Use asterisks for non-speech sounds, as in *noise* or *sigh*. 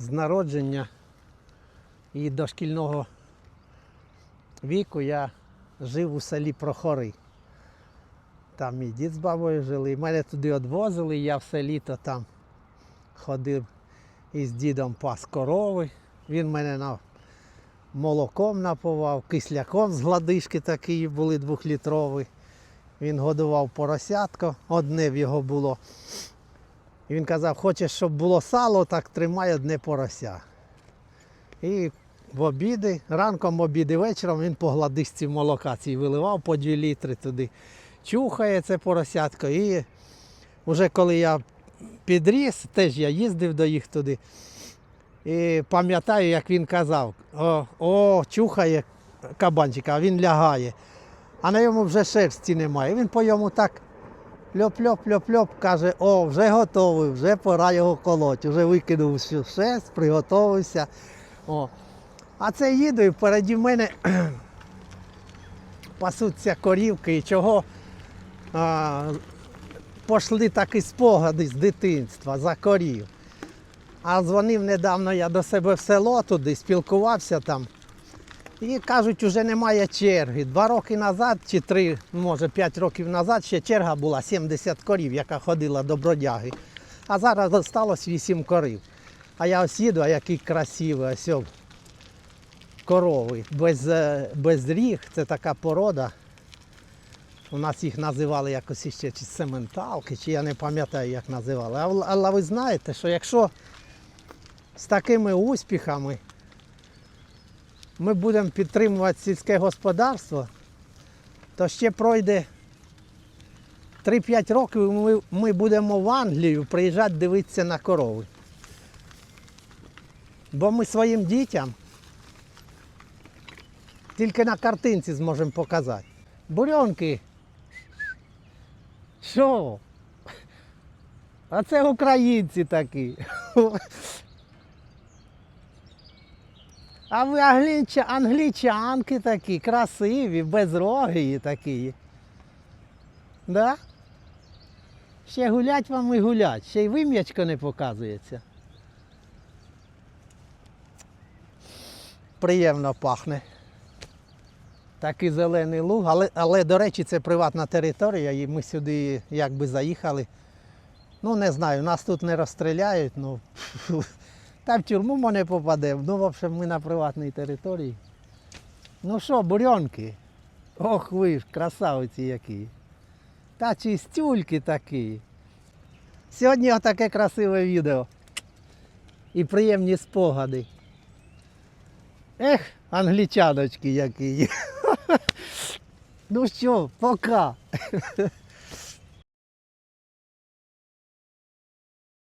з народження і до шкільного віку я жив у селі Прохори. Там мій дід з бабою жили. Мене туди відвозили, я все літо там ходив із дідом пас корови. Він мене на молоком напував, кисляком з гладишки такі були двохлітрові. Він годував поросятко, одне в його було. І він казав, хочеш, щоб було сало, так тримай одне порося. І в обіди, ранком обіди, вечором він по гладишці молока цій виливав по 2 літри туди. Чухає це поросятко. І вже коли я підріс, теж я їздив до їх туди. І пам'ятаю, як він казав, о, о чухає кабанчика, а він лягає. А на йому вже шерсті немає. Він по йому так льоп-льоп-льоп-льоп, каже, о, вже готовий, вже пора його колоть. Вже викинув шерсть, приготовився. О. А це їду і впереді мене *clears throat* пасуться корівки і чого а, пошли такі спогади з дитинства за корів. А дзвонив недавно я до себе в село туди, спілкувався там. І кажуть, вже немає черги. Два роки назад, чи три, може п'ять років назад, ще черга була 70 корів, яка ходила до бродяги. А зараз залишилось 8 корів. А я ось їду, а який красивий, ось корови. Без, е, без ріг, це така порода. У нас їх називали якось іще чи сементалки, чи я не пам'ятаю, як називали. Але ви знаєте, що якщо з такими успіхами ми будемо підтримувати сільське господарство, то ще пройде 3-5 років ми, ми будемо в Англію приїжджати дивитися на корови. Бо ми своїм дітям тільки на картинці зможемо показати. Бурьонки. Що? А це українці такі. А ви англіча, англічанки такі, красиві, безрогі такі. Да? Ще гулять вам і гулять, ще й вим'ячко не показується. Приємно пахне. Такий зелений луг, але, але до речі, це приватна територія, і ми сюди якби заїхали. Ну, не знаю, нас тут не розстріляють, ну *laughs* та в тюрму ми не попадемо. Ну, в общем, ми на приватній території. Ну що, бурьонки? Ох ви ж, красавиці які. Та чистюльки такі. Сьогодні отаке красиве відео. І приємні спогади. Ех, англічаночки які. *laughs* Ну що, пока. *laughs*